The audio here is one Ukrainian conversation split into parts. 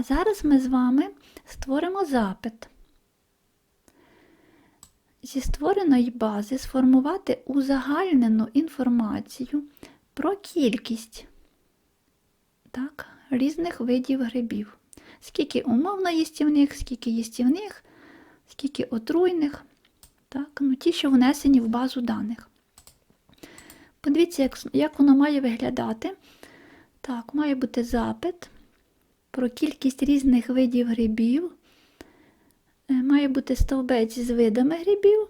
А зараз ми з вами створимо запит. Зі створеної бази сформувати узагальнену інформацію про кількість так, різних видів грибів. Скільки умовно їстівних, скільки їстівних, скільки отруйних, так, ну, ті, що внесені в базу даних. Подивіться, як, як воно має виглядати. Так, має бути запит про кількість різних видів грибів. Е, Має бути стовбець з видами грибів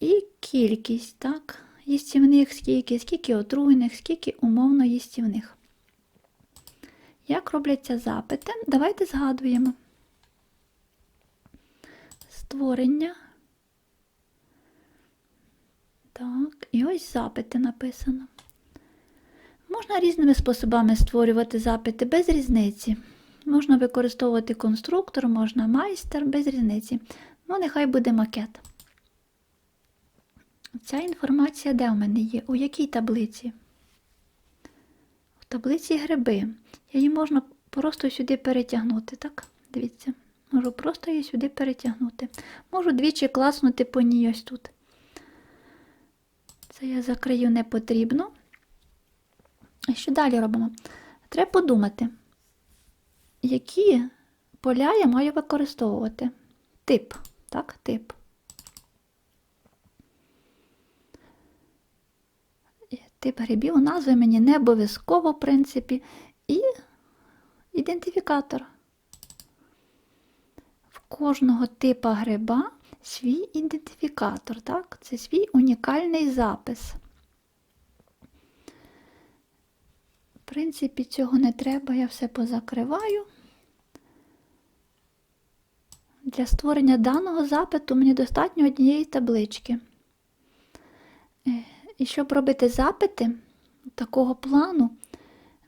і кількість, так, їстівних скільки, скільки отруйних, скільки умовно їстівних. Як робляться запити? Давайте згадуємо. Створення. Так, і ось запити написано. Можна різними способами створювати запити без різниці. Можна використовувати конструктор, можна майстер, без різниці. Ну, нехай буде макет. Ця інформація де в мене є? У якій таблиці? В таблиці гриби. Її можна просто сюди перетягнути, так? Дивіться. Можу просто її сюди перетягнути. Можу двічі класнути по ній ось тут. Це я закрию не потрібно. Що далі робимо? Треба подумати, які поля я маю використовувати. Тип, так, тип. Тип грибів, назви мені не обов'язково, в принципі, і ідентифікатор. В кожного типа гриба свій ідентифікатор, так? Це свій унікальний запис. Принципі, цього не треба, я все позакриваю. Для створення даного запиту мені достатньо однієї таблички. Е, І щоб робити запити такого плану,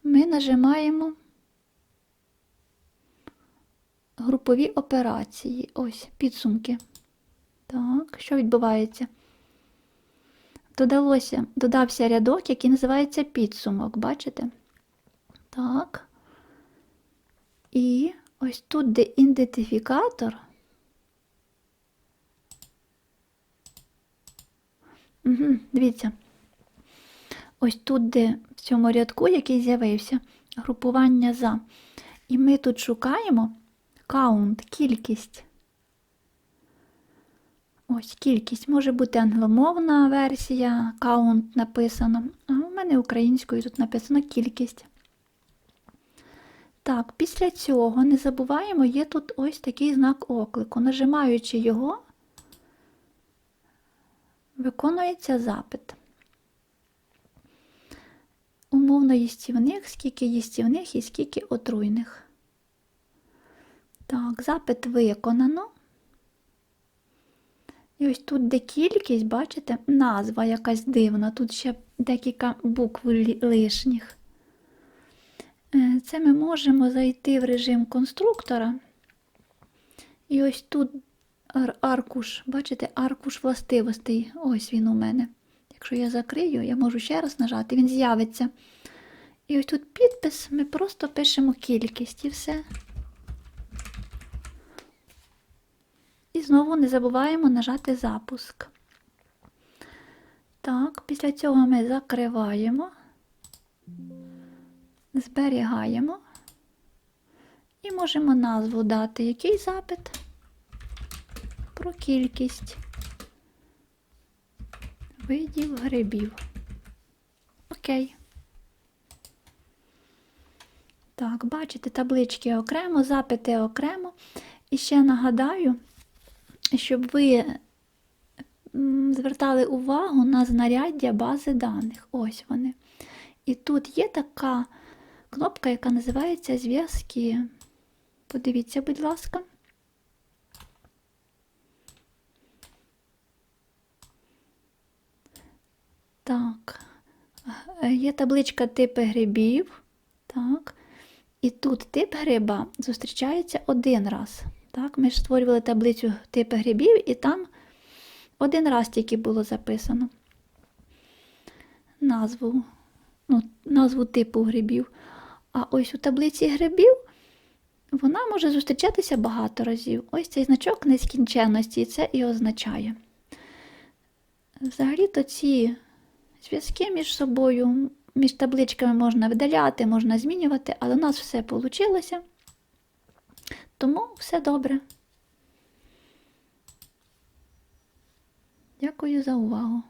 ми нажимаємо групові операції. Ось, підсумки. Так, що відбувається? Додалося, додався рядок, який називається підсумок, бачите? Так. І ось тут, де ідентифікатор. Угу, дивіться. Ось тут, де в цьому рядку, який з'явився, групування за. І ми тут шукаємо каунт, кількість. Ось кількість. Може бути англомовна версія, каунт написано, а у мене українською тут написано кількість. Так, після цього не забуваємо, є тут ось такий знак оклику. Нажимаючи його, виконується запит. Умовно їстівних, скільки їстівних і скільки отруйних. Так, запит виконано. І ось тут, де кількість, бачите, назва якась дивна, тут ще декілька букв лишніх. Е, Це ми можемо зайти в режим конструктора. І ось тут аркуш, бачите, аркуш властивостей. Ось він у мене. Якщо я закрию, я можу ще раз нажати, він з'явиться. І ось тут підпис, ми просто пишемо кількість і все. І знову не забуваємо нажати запуск. Так, після цього ми закриваємо, зберігаємо і можемо назву дати. Який запит? Про кількість видів грибів. Окей. Так, бачите, таблички окремо, запити окремо. І ще нагадаю, щоб ви звертали увагу на знаряддя бази даних. Ось вони. І тут є така кнопка, яка називається зв'язки. Подивіться, будь ласка. Так, Е, є табличка типи грибів. Так. І тут тип гриба зустрічається один раз. Так, Ми ж створювали таблицю типи грибів, і там один раз тільки було записано назву, ну, назву типу грибів. А ось у таблиці грибів Вона може зустрічатися багато разів. Ось цей значок нескінченності, це і означає. Взагалі-то ці зв'язки між собою, між табличками можна видаляти, можна змінювати, але у нас все вийшло. Тому все добре. Дякую за увагу.